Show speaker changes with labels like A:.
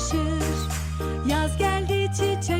A: yakışır Yaz geldi çiçek